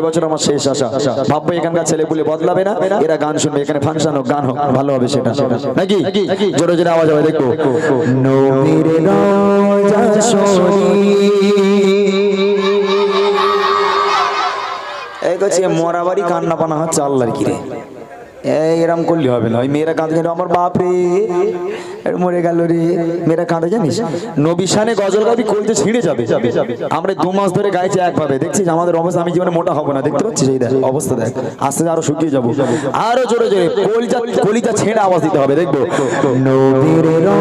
এবছর আমার শেষ এখানকার বদলাবে না, এরা গান শুনবে, এখানে ফাংশন হোক, গান হোক, ভালো হবে সেটা নাকি? জোরে জোরে আওয়াজ হবে, দেখো। নবীর রোজা এই করছে মরা কান্না পানা হচ্ছে আল্লাহর কিরে। এরম করলে হবে না। ওই মেয়েরা কাঁদে জানি আমার বাপ রে মরে গেল রে। মেয়েরা কাঁদে জানিস? নবী শানে গজল গাবি কলতে ছিঁড়ে যাবে। আমরা দু মাস ধরে গাইছি একভাবে। দেখছিস, আমাদের অবস্থা, আমি জীবনে মোটা হব না। দেখতে পাচ্ছিস? এই দেখ, অবস্থা দেখ। আস্তে আরও শুকিয়ে যাব। আরও জোরে জোরে কলিজা কলিজা ছেড়ে আওয়াজ দিতে হবে, দেখব? নবীর রোজা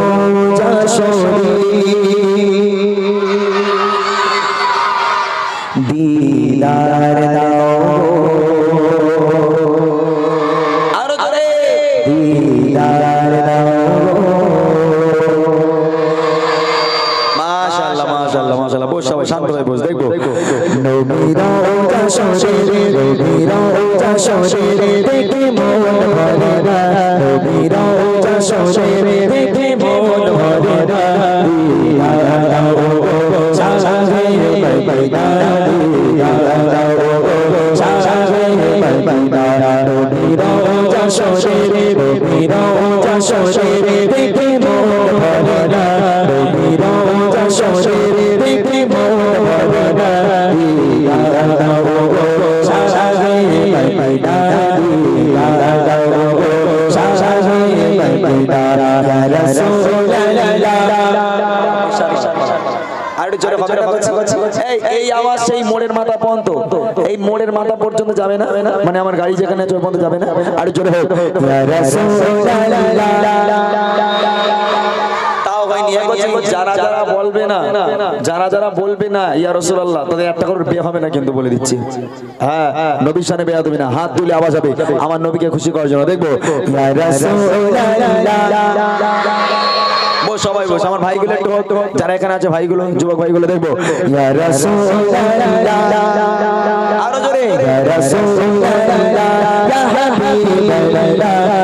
নবীর রোজা শরীরে দেখে মন ভরে না দিদার মোড়ের মাথা পর্যন্ত, এই মোড়ের মাথা পর্যন্ত যাবে না? মানে আমার গাড়ি যেখানে ওই পর্যন্ত যাবে না? আর জোরে হোক। যারা যারা বলবে না, যারা যারা বলবে না, ইয়া রাসূলুল্লাহ, তাদের একটা করে বিয়ে হবে না কিন্তু বলে দিচ্ছি। হ্যাঁ নবীর সামনে বিয়ে হবে না, হাত তুলে আওয়াজ হবে। আমার নবীকে খুশি করার জন্য দেখব। সবাই বস আমার ভাইগুলো একটু যারা এখানে আছে ভাইগুলো যুবক ভাইগুলো দেখব। আরও জোরে। ইয়া রাসূলুল্লাহ ইয়া হাবিবাল্লাহ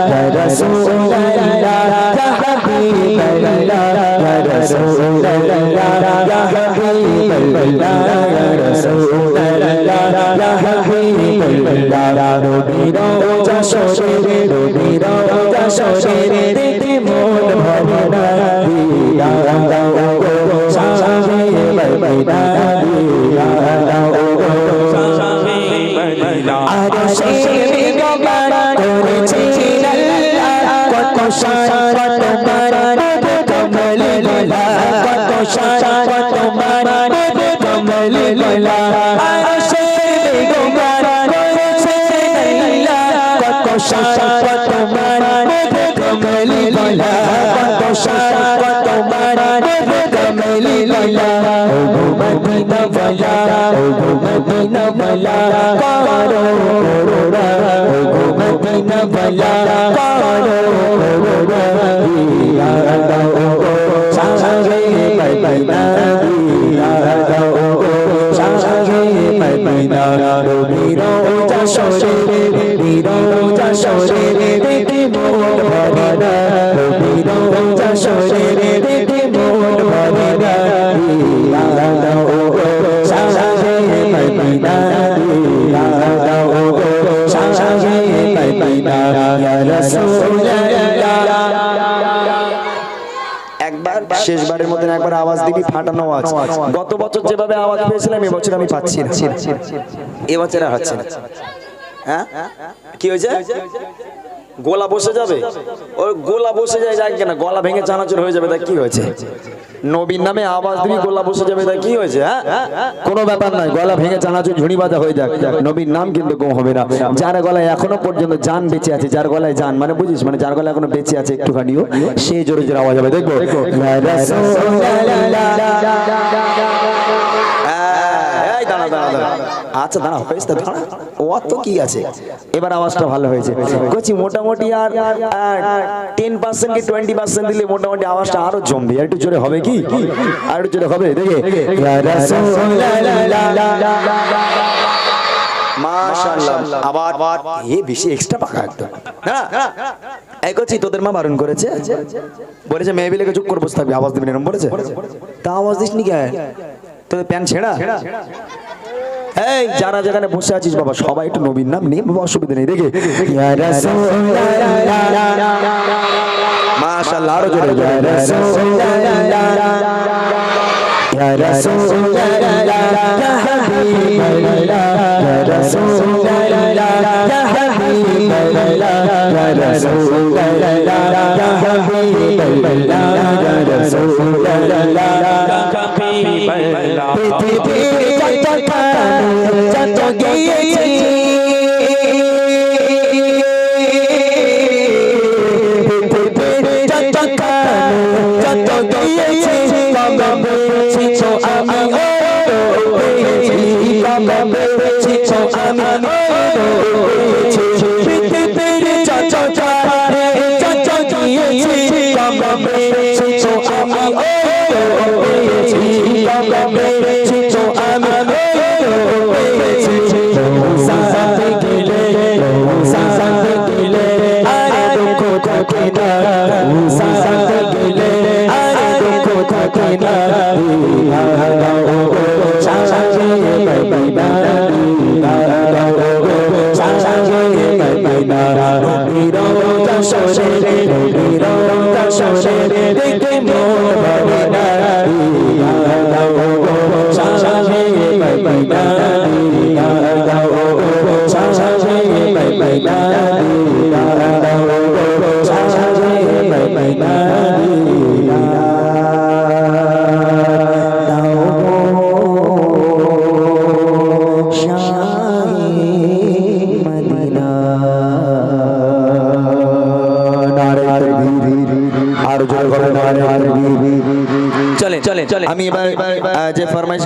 ইয়া রাসূলুল্লাহ ইয়া হাবিবাল্লাহ কত সারা তোমার কমল লীলা কত সারা তোমার কমল লীলা ও মদিনা বালা ও মদিনা বালা করো করোরা ও মদিনা বালা করো করোরা দিয়া দাও ও সাজে বাই বাই না যশোরে দেখে মন ভরে না রবিরো যশোরে দেখে ভরে না দিয়া ও সাজে বাই বাই না দিয়া দাও ও সাজে বাই বাই ইয়া রাসূলুল্লাহ। একবার, শেষবারের মধ্যে একবার আওয়াজ দিবি ফাটানো আওয়াজ। গত বছর যেভাবে আওয়াজ পেয়েছিলাম এবছর আমি পাচ্ছি না। এবছর আর হচ্ছে না। হ্যাঁ কি হয়েছে গোলা বসে যাবে ওই গোলা বসে যায় যাক কেনা গলা ভেঙে চানাচুর হয়ে যাবে তা কি হয়েছে নবীর নামে আওয়াজ দিবি গোলা বসে যাবে তা কি হয়েছে হ্যাঁ কোনো ব্যাপার নয় গলা ভেঙে চানাচুর ঝুড়ি বাঁধা হয়ে যাক নবীর নাম কিন্তু কম হবে না যার গলায় এখনও পর্যন্ত জান বেঁচে আছে যার গলায় জান মানে বুঝিস মানে যার গলায় এখনও বেঁচে আছে একটুখানিও সে জোরে জোরে আওয়াজ হবে দেখব ইয়া দাঁড়া দাঁড়া দাঁড়া আচ্ছা দাঁড়া হয়েছে তো দাঁড়া ও তো কি আছে? এবার আওয়াজটা ভালো হয়েছে। বলছি মোটামুটি আর টেন পার্সেন্ট কি টোয়েন্টি পার্সেন্ট দিলে মোটামুটি আওয়াজটা আরও জমবে। আর একটু জোরে হবে কি? আর একটু জোরে হবে, দেখে। আবার এক্সট্রা একদম। তোদের মা বারণ করেছে? বলেছে, মেয়ে বিলেকে চুপ করে আওয়াজ দিবি এরকম বলেছে? তা আওয়াজ দিস নি কেন তোদের প্যান ছেঁড়া? এই, যারা যেখানে বসে আছিস বাবা, সবাই একটু নবীর নাম নিয়ে, বাবা, অসুবিধা নেই, দেখে। মাশাআল্লাহ, আরও ইয়া গিয়েছি যত গিয়েছি কবে ছিছো আমি ও পেয়েছি কবে ছিছো আমি ও পেয়েছি পৃথিবীর যত যত গিয়েছি কবে ছিছো আমি ও পেয়েছি কবে ছিছো আমি থাকে না সাথে গেলে আরে দুঃখ থাকে না সাথে আমি এবার যে ফরমাইশ